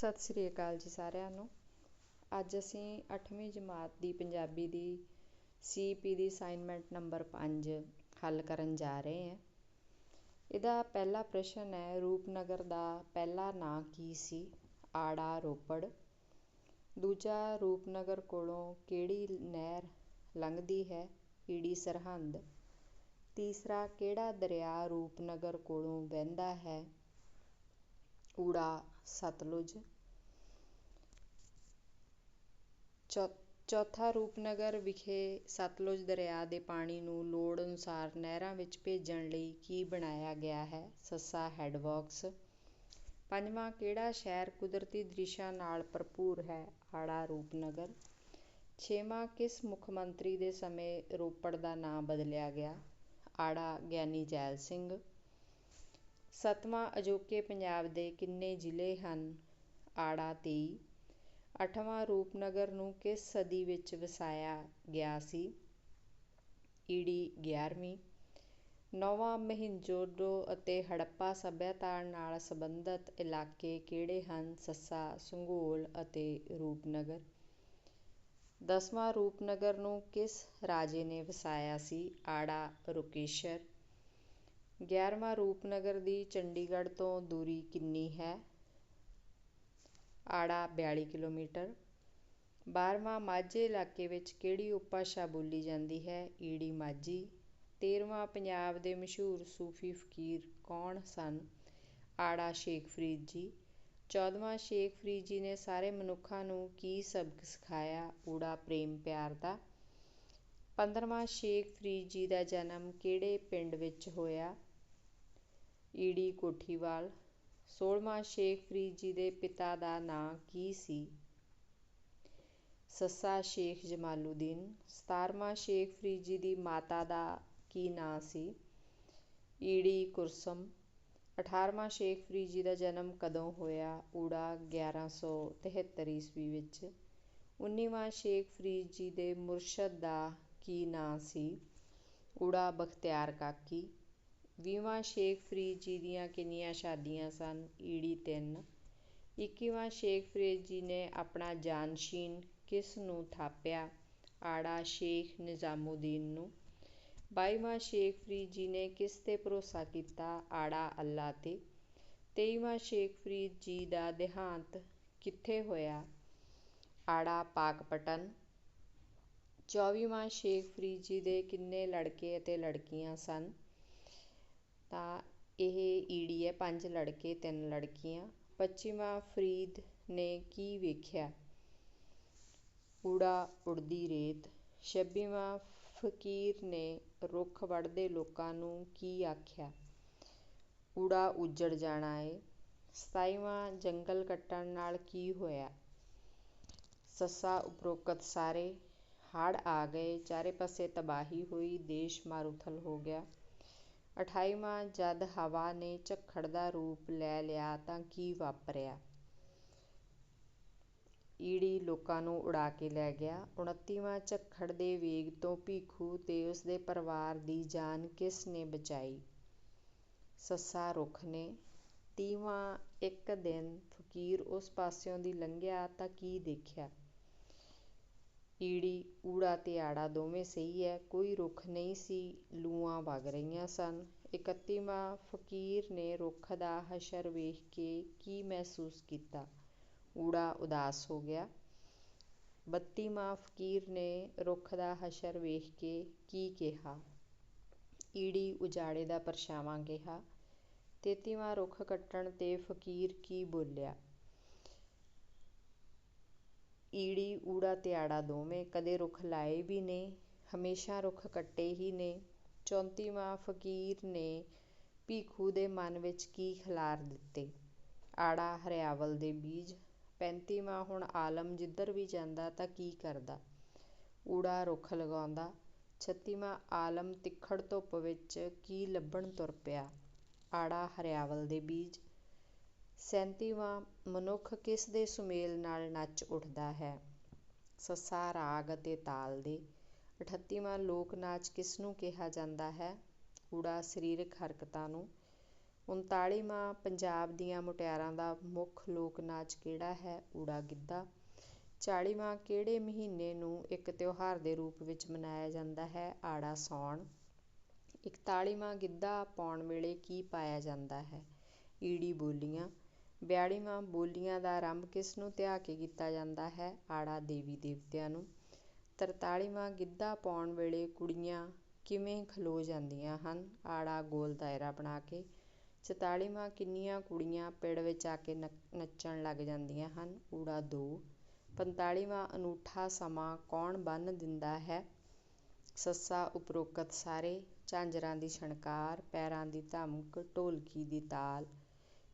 ਸਤਿ ਸ੍ਰੀ ਅਕਾਲ ਜੀ ਸਾਰਿਆਂ ਨੂੰ। ਅੱਜ ਅਸੀਂ ਅੱਠਵੀਂ ਜਮਾਤ ਦੀ ਪੰਜਾਬੀ ਦੀ ਸੀਪੀ ਦੀ ਅਸਾਈਨਮੈਂਟ ਨੰਬਰ 5 ਹੱਲ ਕਰਨ ਜਾ ਰਹੇ ਹਾਂ। ਇਹਦਾ ਪਹਿਲਾ ਪ੍ਰਸ਼ਨ ਹੈ, ਰੂਪਨਗਰ ਦਾ ਪਹਿਲਾ ਨਾਂ ਕੀ ਸੀ? ਆੜਾ, ਰੋਪੜ। ਦੂਜਾ, ਰੂਪਨਗਰ ਕੋਲੋਂ ਕਿਹੜੀ ਨਹਿਰ ਲੰਘਦੀ ਹੈ? ਈੜੀ ਸਰਹੰਦ। ਤੀਸਰਾ, ਕਿਹੜਾ ਦਰਿਆ ਰੂਪਨਗਰ ਕੋਲੋਂ ਵਹਿੰਦਾ ਹੈ? ਊੜਾ ਸਤਲੁਜ। ਚੌ, ਚੌਥਾ ਰੂਪਨਗਰ ਵਿਖੇ ਸਤਲੁਜ ਦਰਿਆ ਦੇ ਪਾਣੀ ਨੂੰ ਲੋੜ ਅਨੁਸਾਰ ਨਹਿਰਾਂ ਵਿੱਚ ਭੇਜਣ ਲਈ ਕੀ ਬਣਾਇਆ ਗਿਆ ਹੈ? ਸੱਸਾ ਹੈਡਵਰਕਸ ਪੰਜਵਾਂ, ਕਿਹੜਾ ਸ਼ਹਿਰ ਕੁਦਰਤੀ ਦ੍ਰਿਸ਼ਾਂ ਨਾਲ ਭਰਪੂਰ ਹੈ? ਆੜਾ ਰੂਪਨਗਰ। ਛੇਵਾਂ, ਕਿਸ ਮੁੱਖ ਮੰਤਰੀ ਦੇ ਸਮੇਂ ਰੋਪੜ ਦਾ ਨਾਂ ਬਦਲਿਆ ਗਿਆ? ਆੜਾ ਗਿਆਨੀ ਜੈਲ ਸਿੰਘ। ਸੱਤਵਾਂ ਅਜੋਕੇ ਪੰਜਾਬ ਦੇ ਕਿੰਨੇ ਜ਼ਿਲ੍ਹੇ ਹਨ? ਆੜਾ ਤੀਹ। ਅੱਠਵਾਂ ਰੂਪਨਗਰ ਨੂੰ ਕਿਸ ਸਦੀ ਵਿੱਚ ਵਸਾਇਆ ਗਿਆ ਸੀ? ਈੜੀ ਗਿਆਰ੍ਹਵੀਂ ਨੌਵਾਂ ਮਹਿੰਜੋਦੜੋ ਅਤੇ ਹੜੱਪਾ ਸੱਭਿਅਤਾ ਨਾਲ ਸੰਬੰਧਿਤ ਇਲਾਕੇ ਕਿਹੜੇ ਹਨ? ਸੱਸਾ ਸੰਘੋਲ ਅਤੇ ਰੂਪਨਗਰ। ਦਸਵਾਂ ਰੂਪਨਗਰ ਨੂੰ ਕਿਸ ਰਾਜੇ ਨੇ ਵਸਾਇਆ ਸੀ? ਆੜਾ, ਰੁਕੇਸ਼ਰ। ਗਿਆਰ੍ਹਵਾਂ ਰੂਪਨਗਰ ਦੀ ਚੰਡੀਗੜ੍ਹ ਤੋਂ ਦੂਰੀ ਕਿੰਨੀ ਹੈ? ਆੜਾ ਬਿਆਲੀ ਕਿਲੋਮੀਟਰ। ਬਾਰ੍ਹਵਾਂ ਮਾਝੇ ਇਲਾਕੇ ਵਿੱਚ ਕਿਹੜੀ ਉਪਭਾਸ਼ਾ ਬੋਲੀ ਜਾਂਦੀ ਹੈ? ਈੜੀ ਮਾਝੀ। ਤੇਰ੍ਹਵਾਂ ਪੰਜਾਬ ਦੇ ਮਸ਼ਹੂਰ ਸੂਫੀ ਫ਼ਕੀਰ ਕੌਣ ਸਨ? ਆੜਾ ਸ਼ੇਖ ਫਰੀਦ ਜੀ। ਚੌਦ੍ਹਵਾਂ ਸ਼ੇਖ ਫਰੀਦ ਜੀ ਨੇ ਸਾਰੇ ਮਨੁੱਖਾਂ ਨੂੰ ਕੀ ਸਬਕ ਸਿਖਾਇਆ? ਊੜਾ ਪ੍ਰੇਮ ਪਿਆਰ ਦਾ। ਪੰਦਰਵਾਂ ਸ਼ੇਖ ਫਰੀਦ ਜੀ ਦਾ ਜਨਮ ਕਿਹੜੇ ਪਿੰਡ ਵਿੱਚ ਹੋਇਆ? ਈੜੀ ਕੋਠੀਵਾਲ ਸੋਲ੍ਹਵਾਂ ਸ਼ੇਖ ਫਰੀਦ ਜੀ ਦੇ ਪਿਤਾ ਦਾ ਨਾਂ ਕੀ ਸੀ? ਸੱਸਾ ਸ਼ੇਖ ਜਮਾਲੂਦੀਨ ਸਤਾਰ੍ਹਵਾਂ ਸ਼ੇਖ ਫਰੀਦ ਜੀ ਦੀ ਮਾਤਾ ਦਾ ਕੀ ਨਾਂ ਸੀ? ਈੜੀ ਕੁਰਸਮ ਅਠਾਰ੍ਹਵਾਂ ਸ਼ੇਖ ਫਰੀਦ ਜੀ ਦਾ ਜਨਮ ਕਦੋਂ ਹੋਇਆ? ਊੜਾ ਗਿਆਰਾਂ ਸੌ ਤਿਹੱਤਰ ਈਸਵੀ ਵਿੱਚ। ਉੱਨੀਵਾਂ ਸ਼ੇਖ ਫਰੀਦ ਜੀ ਦੇ ਮੁਰਸ਼ਦ ਦਾ ਕੀ ਨਾਂ ਸੀ? ਊੜਾ ਬਖਤਿਆਰ ਕਾਕੀ ਵੀਹਵਾਂ ਸ਼ੇਖ ਫਰੀਦ ਜੀ ਦੀਆਂ ਕਿੰਨੀਆਂ ਸ਼ਾਦੀਆਂ ਸਨ? ਈੜੀ ਤਿੰਨ। ਇੱਕੀਵਾਂ ਸ਼ੇਖ ਫਰੀਦ ਜੀ ਨੇ ਆਪਣਾ ਜਾਨਸ਼ੀਨ ਕਿਸ ਨੂੰ ਥਾਪਿਆ? ਆੜਾ ਸ਼ੇਖ ਨਿਜ਼ਾਮੂਦੀਨ ਨੂੰ। ਬਾਈਵਾਂ ਸ਼ੇਖ ਫਰੀਦ ਜੀ ਨੇ ਕਿਸ 'ਤੇ ਭਰੋਸਾ ਕੀਤਾ? ਆੜਾ ਅੱਲਾ 'ਤੇ। ਤੇਈਵਾਂ ਸ਼ੇਖ ਫਰੀਦ ਜੀ ਦਾ ਦੇਹਾਂਤ ਕਿੱਥੇ ਹੋਇਆ? ਆੜਾ ਪਾਕਪਟਨ। ਚੌਵੀਵਾਂ ਸ਼ੇਖ ਫਰੀਦ ਜੀ ਦੇ ਕਿੰਨੇ ਲੜਕੇ ਅਤੇ ਲੜਕੀਆਂ ਸਨ? ਤਾਂ ਇਹ ਈੜੀ ਹੈ, ਪੰਜ ਲੜਕੇ, ਤਿੰਨ ਲੜਕੀਆਂ। ਪੱਚੀਵਾਂ ਫਰੀਦ ਨੇ ਕੀ ਵੇਖਿਆ? ਊੜਾ ਉੜਦੀ ਰੇਤ। ਛੱਬੀਵਾਂ ਫ਼ਕੀਰ ਨੇ ਰੁੱਖ ਵੱਢਦੇ ਲੋਕਾਂ ਨੂੰ ਕੀ ਆਖਿਆ? ਊੜਾ ਉੱਜੜ ਜਾਣਾ ਏ। ਸਤਾਈਵਾਂ, ਜੰਗਲ ਕੱਟਣ ਨਾਲ ਕੀ ਹੋਇਆ? ਸੱਸਾ ਉਪਰੋਕਤ ਸਾਰੇ ਹੜ੍ਹ ਆ ਗਏ। ਚਾਰੇ ਪਾਸੇ ਤਬਾਹੀ ਹੋਈ। ਦੇਸ਼ ਮਾਰੂਥਲ ਹੋ ਗਿਆ। ਅਠਾਈਵਾਂ, ਜਦ ਹਵਾ ਨੇ ਝੱਖੜ ਦਾ ਰੂਪ ਲੈ ਲਿਆ ਤਾਂ ਕੀ ਵਾਪਰਿਆ? ਈੜੀ ਲੋਕਾਂ ਨੂੰ ਉਡਾ ਕੇ ਲੈ ਗਿਆ। ਉਨੱਤੀਵਾਂ ਝੱਖੜ ਦੇ ਵੇਗ ਤੋਂ ਭੀਖੂ ਤੇ ਉਸਦੇ ਪਰਿਵਾਰ ਦੀ ਜਾਨ ਕਿਸ ਨੇ ਬਚਾਈ? ਸੱਸਾ ਰੁੱਖ ਨੇ। ਤੀਹਵਾਂ ਇੱਕ ਦਿਨ ਫ਼ਕੀਰ ਉਸ ਪਾਸਿਓਂ ਦੀ ਲੰਘਿਆ ਤਾਂ ਕੀ ਦੇਖਿਆ? ਈੜੀ ਊੜਾ ਤੇ ਆੜਾ ਦੋਵੇਂ ਸਹੀ ਹੈ। ਕੋਈ ਰੁੱਖ ਨਹੀਂ ਸੀ, ਲੂਆਂ ਵਗ ਰਹੀਆਂ ਸਨ। ਇਕੱਤੀਵਾਂ ਫ਼ਕੀਰ ਨੇ ਰੁੱਖ ਦਾ ਹਸ਼ਰ ਵੇਖ ਕੇ ਕੀ ਮਹਿਸੂਸ ਕੀਤਾ? ਊੜਾ ਉਦਾਸ ਹੋ ਗਿਆ। ਬੱਤੀਵਾਂ ਫ਼ਕੀਰ ਨੇ ਰੁੱਖ ਦਾ ਹਸ਼ਰ ਵੇਖ ਕੇ ਕੀ ਕਿਹਾ? ਈੜੀ ਉਜਾੜੇ ਦਾ ਪਰਛਾਵਾਂ ਕਿਹਾ। ਤੇਤੀਵਾਂ ਰੁੱਖ ਕੱਟਣ ਤੇ ਫ਼ਕੀਰ ਕੀ ਬੋਲਿਆ? ਈੜੀ, ਊੜਾ ਤੇ ਆੜਾ ਦੋਵੇਂ ਕਦੇ ਰੁੱਖ ਲਾਏ ਵੀ ਨੇ, ਹਮੇਸ਼ਾ ਰੁੱਖ ਕੱਟੇ ਹੀ ਨੇ। ਚੌਂਤੀਵਾਂ ਫ਼ਕੀਰ ਨੇ ਭੀਖੂ ਦੇ ਮਨ ਵਿੱਚ ਕੀ ਖਿਲਾਰ ਦਿੱਤੇ? ਆੜਾ, ਹਰਿਆਵਲ ਦੇ ਬੀਜ। ਪੈਂਤੀਵਾਂ, ਹੁਣ ਆਲਮ ਜਿੱਧਰ ਵੀ ਜਾਂਦਾ ਤਾਂ ਕੀ ਕਰਦਾ? ਊੜਾ ਰੁੱਖ ਲਗਾਉਂਦਾ। ਛੱਤੀਵਾਂ, ਆਲਮ ਤਿੱਖੜ ਧੁੱਪ ਵਿੱਚ ਕੀ ਲੱਭਣ ਤੁਰ ਪਿਆ? ਆੜਾ, ਹਰਿਆਵਲ ਦੇ ਬੀਜ। ਸੈਂਤੀਵਾਂ ਮਨੁੱਖ ਕਿਸ ਦੇ ਸੁਮੇਲ ਨਾਲ ਨੱਚ ਉੱਠਦਾ ਹੈ? ਸੱਸਾ ਰਾਗ ਅਤੇ ਤਾਲ ਦੇ। ਅਠੱਤੀਵਾਂ ਲੋਕ ਨਾਚ ਕਿਸ ਨੂੰ ਕਿਹਾ ਜਾਂਦਾ ਹੈ? ਊੜਾ ਸਰੀਰਕ ਹਰਕਤਾਂ ਨੂੰ। ਉਨਤਾਲੀਵਾਂ ਪੰਜਾਬ ਦੀਆਂ ਮੁਟਿਆਰਾਂ ਦਾ ਮੁੱਖ ਲੋਕ ਨਾਚ ਕਿਹੜਾ ਹੈ? ਊੜਾ ਗਿੱਧਾ। ਚਾਲੀਵਾਂ ਕਿਹੜੇ ਮਹੀਨੇ ਨੂੰ ਇੱਕ ਤਿਉਹਾਰ ਦੇ ਰੂਪ ਵਿੱਚ ਮਨਾਇਆ ਜਾਂਦਾ ਹੈ? ਆੜਾ ਸਾਉਣ। ਇਕਤਾਲੀਵਾਂ ਗਿੱਧਾ ਪਾਉਣ ਵੇਲੇ ਕੀ ਪਾਇਆ ਜਾਂਦਾ ਹੈ? ਈੜੀ ਬੋਲੀਆਂ। ਬਿਆਲੀਵਾਂ ਬੋਲੀਆਂ ਦਾ ਆਰੰਭ ਕਿਸ ਨੂੰ ਧਿਆ ਕੇ ਕੀਤਾ ਜਾਂਦਾ ਹੈ? ਆੜਾ ਦੇਵੀ ਦੇਵਤਿਆਂ ਨੂੰ। ਤਰਤਾਲੀਵਾਂ ਗਿੱਧਾ ਪਾਉਣ ਵੇਲੇ ਕੁੜੀਆਂ ਕਿਵੇਂ ਖਲੋ ਜਾਂਦੀਆਂ ਹਨ? ਆੜਾ ਗੋਲ ਦਾਇਰਾ ਬਣਾ ਕੇ ਚੁਤਾਲੀਵਾਂ ਕਿੰਨੀਆਂ ਕੁੜੀਆਂ ਪਿੜ ਵਿੱਚ ਆ ਕੇ ਨੱਚਣ ਲੱਗ ਜਾਂਦੀਆਂ ਹਨ? ਊੜਾ ਦੋ। ਪੰਤਾਲੀਵਾਂ ਅਨੂਠਾ ਸਮਾਂ ਕੌਣ ਬੰਨ੍ਹ ਦਿੰਦਾ ਹੈ? ਸੱਸਾ ਉਪਰੋਕਤ ਸਾਰੇ, ਝਾਂਜਰਾਂ ਦੀ ਛਣਕਾਰ, ਪੈਰਾਂ ਦੀ ਧਮਕ, ਢੋਲਕੀ ਦੀ ਤਾਲ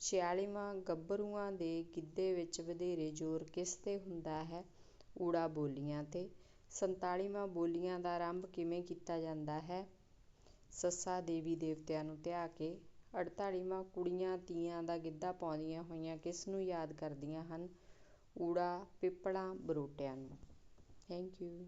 ਛਿਆਲੀਵਾਂ ਗੱਭਰੂਆਂ ਦੇ ਗਿੱਧੇ ਵਿੱਚ ਵਧੇਰੇ ਜ਼ੋਰ ਕਿਸ 'ਤੇ ਹੁੰਦਾ ਹੈ? ਊੜਾ ਬੋਲੀਆਂ 'ਤੇ। ਸੰਤਾਲੀਵਾਂ ਬੋਲੀਆਂ ਦਾ ਆਰੰਭ ਕਿਵੇਂ ਕੀਤਾ ਜਾਂਦਾ ਹੈ? ਸੱਸਾ ਦੇਵੀ ਦੇਵਤਿਆਂ ਨੂੰ ਧਿਆ ਕੇ ਅੜਤਾਲੀਵਾਂ ਕੁੜੀਆਂ ਤੀਆਂ ਦਾ ਗਿੱਧਾ ਪਾਉਂਦੀਆਂ ਹੋਈਆਂ ਕਿਸ ਨੂੰ ਯਾਦ ਕਰਦੀਆਂ ਹਨ? ਊੜਾ ਪਿੱਪਲਾਂ ਬਰੋਟਿਆਂ ਨੂੰ। Thank you.